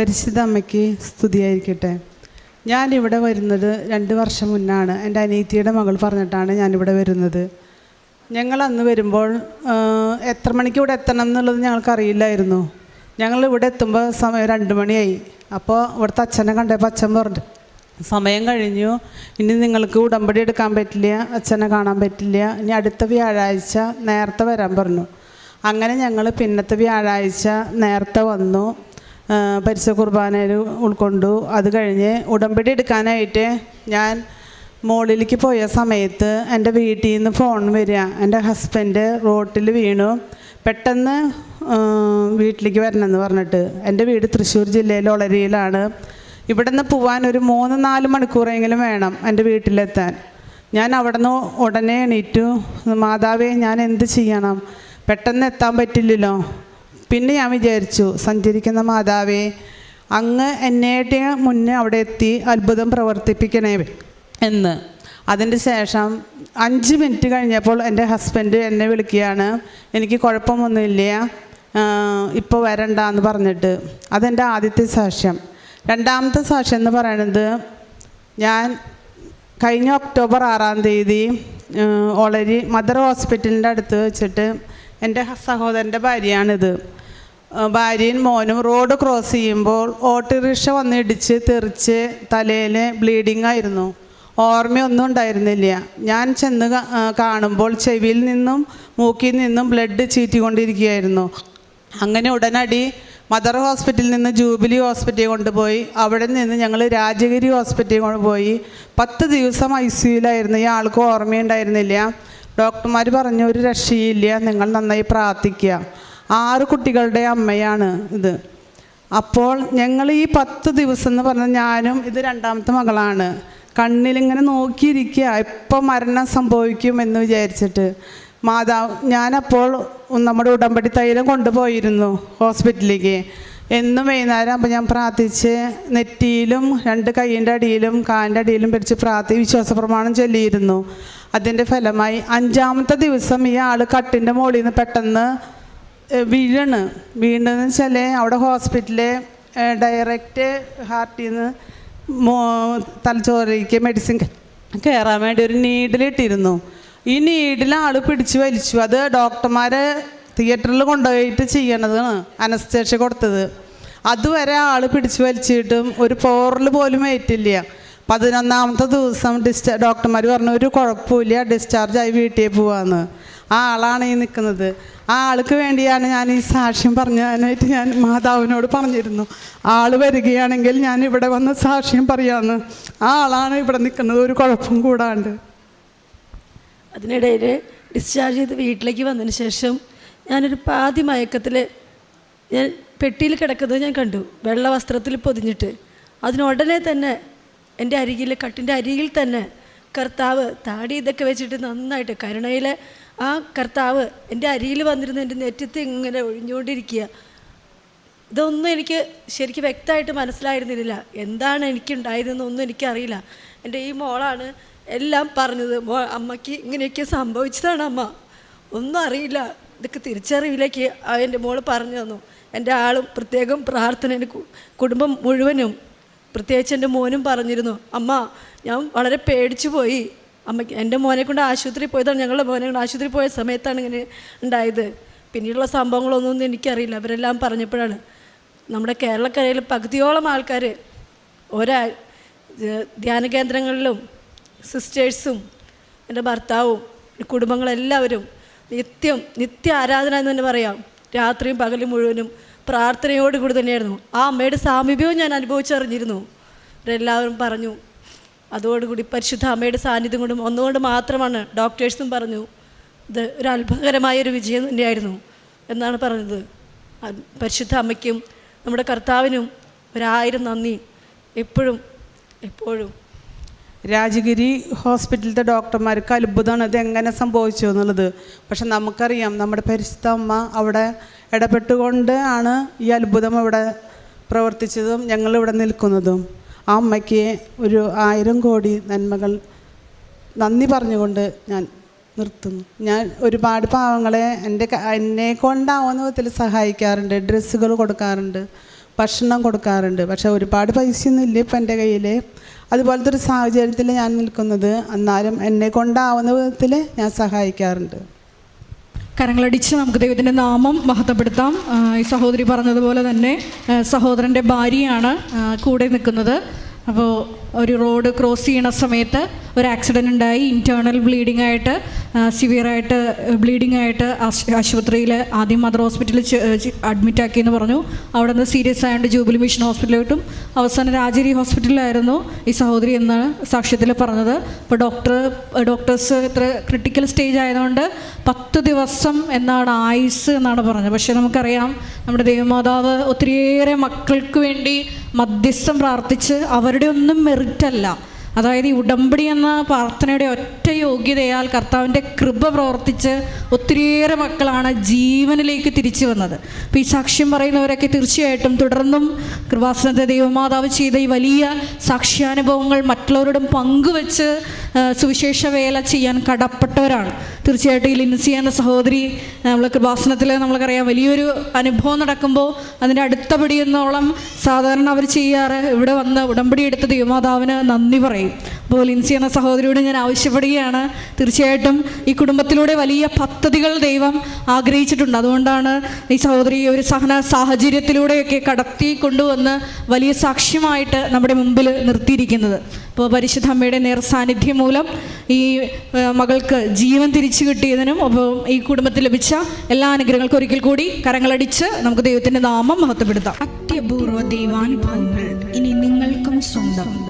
പരിശുദ്ധ അമ്മയ്ക്ക് സ്തുതിയായിരിക്കട്ടെ. ഞാനിവിടെ വരുന്നത് രണ്ട് വർഷം മുന്നാണ്. എന്റെ അനിയത്തിയുടെ മകൾ പറഞ്ഞിട്ടാണ് ഞാനിവിടെ വരുന്നത്. ഞങ്ങൾ അന്ന് വരുമ്പോൾ എത്ര മണിക്ക് ഇവിടെ എത്തണം എന്നുള്ളത് ഞങ്ങൾക്കറിയില്ലായിരുന്നു ഞങ്ങൾ ഇവിടെ എത്തുമ്പോൾ സമയം രണ്ട് മണിയായി. അപ്പോൾ ഇവിടുത്തെ അച്ഛനെ കണ്ടപ്പോൾ അച്ഛൻ പറഞ്ഞു സമയം കഴിഞ്ഞു. ഇനി നിങ്ങൾക്ക് ഉടമ്പടി എടുക്കാൻ പറ്റില്ല അച്ഛനെ കാണാൻ പറ്റില്ല. ഇനി അടുത്ത വ്യാഴാഴ്ച നേരത്തെ വരാൻ പറഞ്ഞു. അങ്ങനെ ഞങ്ങൾ പിന്നത്തെ വ്യാഴാഴ്ച നേരത്തെ വന്നു. ആ, പരിസര കുർബാനയിൽ ഉൾക്കൊണ്ടു. അത് കഴിഞ്ഞ് ഉടമ്പടി എടുക്കാനായിട്ട് ഞാൻ മുകളിലേക്ക് പോയ സമയത്ത് എന്റെ വീട്ടിൽ നിന്ന് ഫോൺ വരിക. എന്റെ ഹസ്ബൻഡ് റോട്ടിൽ വീണു. പെട്ടെന്ന് വീട്ടിലേക്ക് വരണമെന്ന് പറഞ്ഞിട്ട്. എന്റെ വീട് തൃശ്ശൂർ ജില്ലയിലെ ഒളരിയിലാണ്. ഇവിടെ നിന്ന് പോവാൻ ഒരു മൂന്ന് നാല് മണിക്കൂറെങ്കിലും വേണം എന്റെ വീട്ടിലെത്താൻ. ഞാൻ അവിടെ നിന്ന് ഉടനെ എണീറ്റു. മാതാവേ ഞാൻ എന്ത് ചെയ്യണം? പെട്ടെന്ന് എത്താൻ പറ്റില്ലല്ലോ. പിന്നെ ഞാൻ വിചാരിച്ചു സഞ്ചരിക്കുന്ന മാതാവേ അങ്ങ് എന്നേട്ട് മുന്നേ അവിടെ എത്തി അത്ഭുതം പ്രവർത്തിപ്പിക്കണേ എന്ന്. അതിന്റെ ശേഷം അഞ്ച് മിനിറ്റ് കഴിഞ്ഞപ്പോൾ എന്റെ ഹസ്ബൻഡ് എന്നെ വിളിക്കുകയാണ് എനിക്ക് കുഴപ്പമൊന്നുമില്ല ഇപ്പോൾ വരണ്ട എന്ന് പറഞ്ഞിട്ട്. അതെന്റെ ആദ്യത്തെ സാക്ഷ്യം. രണ്ടാമത്തെ സാക്ഷ്യം എന്ന് പറയുന്നത് ഞാൻ കഴിഞ്ഞ ഒക്ടോബർ ആറാം തീയതി ഓളരി മദർ ഹോസ്പിറ്റലിന്റെ അടുത്ത് വെച്ചിട്ട് എന്റെ സഹോദരന്റെ ഭാര്യയാണിത്. ഭാര്യയും മോനും റോഡ് ക്രോസ് ചെയ്യുമ്പോൾ ഓട്ടോറിക്ഷ വന്നിടിച്ച് തെറിച്ച് തലയിൽ ബ്ലീഡിംഗ് ആയിരുന്നു. ഓർമ്മയൊന്നും ഉണ്ടായിരുന്നില്ല. ഞാൻ ചെന്ന് കാണുമ്പോൾ ചെവിയിൽ നിന്നും മൂക്കിൽ നിന്നും ബ്ലഡ് ചീറ്റിക്കൊണ്ടിരിക്കുകയായിരുന്നു. അങ്ങനെ ഉടനടി മദർ ഹോസ്പിറ്റലിൽ നിന്ന് ജൂബിലി ഹോസ്പിറ്റലിൽ കൊണ്ടുപോയി. അവിടെ നിന്ന് ഞങ്ങൾ രാജഗിരി ഹോസ്പിറ്റലിൽ കൊണ്ടുപോയി. പത്ത് ദിവസം ഐ സിയുലായിരുന്നു ഈ ആൾക്ക് ഓർമ്മയുണ്ടായിരുന്നില്ല. ഡോക്ടർമാർ പറഞ്ഞു ഒരു രക്ഷയില്ല നിങ്ങൾ നന്നായി പ്രാർത്ഥിക്കുക. ആറ് കുട്ടികളുടെ അമ്മയാണ് ഇത്. അപ്പോൾ ഞങ്ങൾ ഈ പത്ത് ദിവസം എന്ന് പറഞ്ഞാൽ ഞാനും ഇത് രണ്ടാമത്തെ മകളാണ്. കണ്ണിലിങ്ങനെ നോക്കിയിരിക്കുക എപ്പോൾ മരണം സംഭവിക്കും എന്ന് വിചാരിച്ചിട്ട്. മാതാവ് ഞാനപ്പോൾ നമ്മുടെ ഉടമ്പടി തൈലം കൊണ്ടുപോയിരുന്നു ഹോസ്പിറ്റലിലേക്ക്. എന്നും വൈകുന്നേരം അപ്പോൾ ഞാൻ പ്രാർത്ഥിച്ച് നെറ്റിയിലും രണ്ട് കൈയിന്റെ അടിയിലും കാലിന്റെ അടിയിലും പിടിച്ച് പ്രാർത്ഥി വിശ്വാസ പ്രമാണം ചൊല്ലിയിരുന്നു. അതിന്റെ ഫലമായി അഞ്ചാമത്തെ ദിവസം ഈ ആൾ കട്ടിന്റെ മുകളിൽ നിന്ന് പെട്ടെന്ന് വീഴണ്. വീണെന്ന് വെച്ചാൽ അവിടെ ഹോസ്പിറ്റലിൽ ഡയറക്റ്റ് ഹാർട്ടിൽ നിന്ന് തലച്ചോറിലേക്ക് മെഡിസിൻ കയറാൻ വേണ്ടി ഒരു നീഡിലിട്ടിരുന്നു ഈ നീഡിൽ ആൾ പിടിച്ച് വലിച്ചു. അത് ഡോക്ടർമാരെ തിയേറ്ററിൽ കൊണ്ടുപോയിട്ട് ചെയ്യണതാണ് അനസ്തേഷ്യ കൊടുത്തത്. അതുവരെ ആൾ പിടിച്ചു വലിച്ചിട്ടും ഒരു പോറിൽ പോലും ഏറ്റില്ല. പതിനൊന്നാമത്തെ ദിവസം ഡിസ്ചാ ഡോക്ടർമാർ പറഞ്ഞു ഒരു കുഴപ്പമില്ല ഡിസ്ചാർജായി വീട്ടിൽ പോവാന്ന്. ആ ആളാണ് ഈ നിൽക്കുന്നത്. ആ ആൾക്ക് വേണ്ടിയാണ് ഞാൻ ഈ സാക്ഷ്യം പറഞ്ഞാനായിട്ട് ഞാൻ മാതാവിനോട് പറഞ്ഞിരുന്നു. ആൾ വരികയാണെങ്കിൽ ഞാൻ ഇവിടെ വന്ന് സാക്ഷ്യം പറയാമെന്ന് ആ ആളാണ് ഇവിടെ നിൽക്കുന്നത് ഒരു കുഴപ്പം കൂടാണ്ട്. അതിനിടയിൽ ഡിസ്ചാർജ് ചെയ്ത് വീട്ടിലേക്ക് വന്നതിന് ശേഷം ഞാനൊരു പാതി മയക്കത്തിൽ ഞാൻ പെട്ടിയിൽ കിടക്കുന്നത് ഞാൻ കണ്ടു. വെള്ള വസ്ത്രത്തിൽ പൊതിഞ്ഞിട്ട്. അതിനുടനെ തന്നെ എന്റെ അരികിൽ കട്ടിന്റെ അരികിൽ തന്നെ കർത്താവ് താടി ഇതൊക്കെ വെച്ചിട്ട് നന്നായിട്ട് കരുണയിലെ ആ കർത്താവ് എന്റെ അരിയിൽ വന്നിരുന്ന എന്റെ നെറ്റത്ത് ഇങ്ങനെ ഒഴിഞ്ഞുകൊണ്ടിരിക്കുക. ഇതൊന്നും എനിക്ക് ശരിക്കും വ്യക്തമായിട്ട് മനസ്സിലായിരുന്നില്ല. എന്താണ് എനിക്കുണ്ടായതെന്നൊന്നും എനിക്കറിയില്ല. എന്റെ ഈ മോളാണ് എല്ലാം പറഞ്ഞത്. മോ അമ്മയ്ക്ക് ഇങ്ങനെയൊക്കെ സംഭവിച്ചതാണ് അമ്മ. ഒന്നും അറിയില്ല. ഇതൊക്കെ തിരിച്ചറിവിലേക്ക് എന്റെ മോൾ പറഞ്ഞു തന്നു. എന്റെ ആളും പ്രത്യേകം പ്രാർത്ഥന കുടുംബം മുഴുവനും പ്രത്യേകിച്ച് എന്റെ മോനും പറഞ്ഞിരുന്നു അമ്മ ഞാൻ വളരെ പേടിച്ചു പോയി. അമ്മയ്ക്ക് എന്റെ മോനെ കൊണ്ട് ആശുപത്രിയിൽ പോയതാണ് ഞങ്ങളുടെ മോനെ കൊണ്ട് ആശുപത്രിയിൽ പോയ സമയത്താണ് ഇങ്ങനെ ഉണ്ടായത്. പിന്നീടുള്ള സംഭവങ്ങളൊന്നും എനിക്കറിയില്ല. അവരെല്ലാം പറഞ്ഞപ്പോഴാണ് നമ്മുടെ കേരളക്കരയിൽ പകുതിയോളം ആൾക്കാർ ഓരോ ധ്യാന കേന്ദ്രങ്ങളിലും സിസ്റ്റേഴ്സും എന്റെ ഭർത്താവും കുടുംബങ്ങളെല്ലാവരും നിത്യം നിത്യ ആരാധന എന്ന് തന്നെ പറയാം. രാത്രിയും പകലും മുഴുവനും പ്രാർത്ഥനയോടുകൂടി തന്നെയായിരുന്നു. ആ അമ്മയുടെ സാമീപ്യവും ഞാൻ അനുഭവിച്ചറിഞ്ഞിരുന്നു. എല്ലാവരും പറഞ്ഞു അതോടുകൂടി പരിശുദ്ധ അമ്മയുടെ സാന്നിധ്യം കൊണ്ടും ഒന്നുകൊണ്ട് മാത്രമാണ് ഡോക്ടേഴ്സും പറഞ്ഞു ഇത് ഒരു അത്ഭുതകരമായ ഒരു വിജയം തന്നെയായിരുന്നു എന്നാണ് പറഞ്ഞത്. പരിശുദ്ധ അമ്മയ്ക്കും നമ്മുടെ കർത്താവിനും ഒരായിരം നന്ദി. എപ്പോഴും എപ്പോഴും. രാജഗിരി ഹോസ്പിറ്റലിലത്തെ ഡോക്ടർമാർക്ക് അത്ഭുതമാണ്. ഇത് എങ്ങനെ സംഭവിച്ചു എന്നുള്ളത്. പക്ഷെ നമുക്കറിയാം നമ്മുടെ പരിശുദ്ധ അമ്മ അവിടെ ഇടപെട്ടുകൊണ്ട് ആണ് ഈ അത്ഭുതം അവിടെ പ്രവർത്തിച്ചതും ഞങ്ങളിവിടെ നിൽക്കുന്നതും. ആ അമ്മയ്ക്ക് ഒരു ആയിരം കോടി നന്മകൾ നന്ദി പറഞ്ഞുകൊണ്ട് ഞാൻ നിർത്തുന്നു. ഞാൻ ഒരുപാട് പാവങ്ങളെ എന്റെ എന്നെ കൊണ്ടാവുന്ന വിധത്തിൽ സഹായിക്കാറുണ്ട് ഡ്രസ്സുകൾ കൊടുക്കാറുണ്ട്. ഭക്ഷണം കൊടുക്കാറുണ്ട്. പക്ഷേ ഒരുപാട് പൈസയൊന്നും ഇല്ല ഇപ്പം എന്റെ കയ്യിൽ അതുപോലത്തെ ഒരു സാഹചര്യത്തിൽ ഞാൻ നിൽക്കുന്നത് എന്നാലും എന്നെ കൊണ്ടാവുന്ന വിധത്തിൽ ഞാൻ സഹായിക്കാറുണ്ട്. കരങ്ങളടിച്ച് നമുക്ക് ദൈവത്തിന്റെ നാമം മഹത്വപ്പെടുത്താം. ഈ സഹോദരി പറഞ്ഞതുപോലെ തന്നെ സഹോദരന്റെ ഭാര്യയാണ് കൂടെ നിൽക്കുന്നത്. അപ്പോൾ ഒരു റോഡ് ക്രോസ് ചെയ്യണ സമയത്ത് ഒരു ആക്സിഡന്റ് ഉണ്ടായി ഇന്റേർണൽ ബ്ലീഡിംഗ് ആയിട്ട് സിവിയറായിട്ട് ബ്ലീഡിംഗ് ആയിട്ട് ആശ്- ആശുപത്രിയിൽ ആദ്യം മദർ ഹോസ്പിറ്റലിൽ അഡ്മിറ്റ് ആക്കിയെന്ന് പറഞ്ഞു. അവിടെ നിന്ന് സീരിയസ് ആയതുകൊണ്ട് ജൂബിലി മിഷൻ ഹോസ്പിറ്റലിലോട്ടും അവസാനം രാജേരി ഹോസ്പിറ്റലിലായിരുന്നു ഈ സഹോദരി എന്നാണ് സാക്ഷ്യത്തിൽ പറഞ്ഞത്. അപ്പോൾ ഡോക്ടർ ഡോക്ടേഴ്സ് ഇത്ര ക്രിട്ടിക്കൽ സ്റ്റേജ് ആയതുകൊണ്ട് പത്ത് ദിവസം എന്നാണ് ആയുസ് എന്നാണ് പറഞ്ഞത്. പക്ഷേ നമുക്കറിയാം നമ്മുടെ ദൈവമാതാവ് ഒത്തിരിയേറെ മക്കൾക്ക് വേണ്ടി മധ്യസ്ഥം പ്രാർത്ഥിച്ച് അവരുടെ ഒന്നും മെറിറ്റല്ല അതായത് ഈ ഉടമ്പടി എന്ന പ്രാർത്ഥനയുടെ ഒറ്റ യോഗ്യതയാൽ കർത്താവിന്റെ കൃപ പ്രവർത്തിച്ച് ഒത്തിരിയേറെ മക്കളാണ് ജീവനിലേക്ക് തിരിച്ചു വന്നത്. അപ്പോൾ ഈ സാക്ഷ്യം പറയുന്നവരൊക്കെ തീർച്ചയായിട്ടും തുടർന്നും കൃപാസനത്തെ ദൈവമാതാവ് ചെയ്ത ഈ വലിയ സാക്ഷ്യാനുഭവങ്ങൾ മറ്റുള്ളവരോടും പങ്കുവെച്ച് സുവിശേഷ വേല ചെയ്യാൻ കടപ്പെട്ടവരാണ്. തീർച്ചയായിട്ടും ഈ ലിൻസി എന്ന സഹോദരി നമ്മൾ കൃപാസനത്തിൽ നമ്മൾക്കറിയാം വലിയൊരു അനുഭവം നടക്കുമ്പോൾ അതിന്റെ അടുത്ത പിടിയെന്നോളം സാധാരണ അവർ ചെയ്യാറ്. ഇവിടെ വന്ന് ഉടമ്പടി എടുത്ത ദൈവമാതാവിന് നന്ദി പറയും. അപ്പോൾ ലിൻസി എന്ന സഹോദരിയോട് ഞാൻ ആവശ്യപ്പെടുകയാണ്. തീർച്ചയായിട്ടും ഈ കുടുംബത്തിലൂടെ വലിയ പദ്ധതികൾ ദൈവം ആഗ്രഹിച്ചിട്ടുണ്ട്. അതുകൊണ്ടാണ് ഈ സഹോദരി ഒരു സഹന സാഹചര്യത്തിലൂടെയൊക്കെ കടത്തി കൊണ്ടുവന്ന് വലിയ സാക്ഷ്യമായിട്ട് നമ്മുടെ മുമ്പിൽ നിർത്തിയിരിക്കുന്നത്. അപ്പോൾ പരിശുദ്ധ അമ്മയുടെ നേർ സാന്നിധ്യം മൂലം ഈ മകൾക്ക് ജീവൻ തിരിച്ചു കിട്ടിയതിനും അപ്പോൾ ഈ കുടുംബത്തിൽ ലഭിച്ച എല്ലാ അനുഗ്രഹങ്ങൾക്കും ഒരിക്കൽ കൂടി കരങ്ങളടിച്ച് നമുക്ക് ദൈവത്തിന്റെ നാമം മഹത്വപ്പെടുത്താം. അത്യപൂർവ ദൈവാനുഭവങ്ങൾ ഇനി നിങ്ങൾക്കും സ്വന്തം.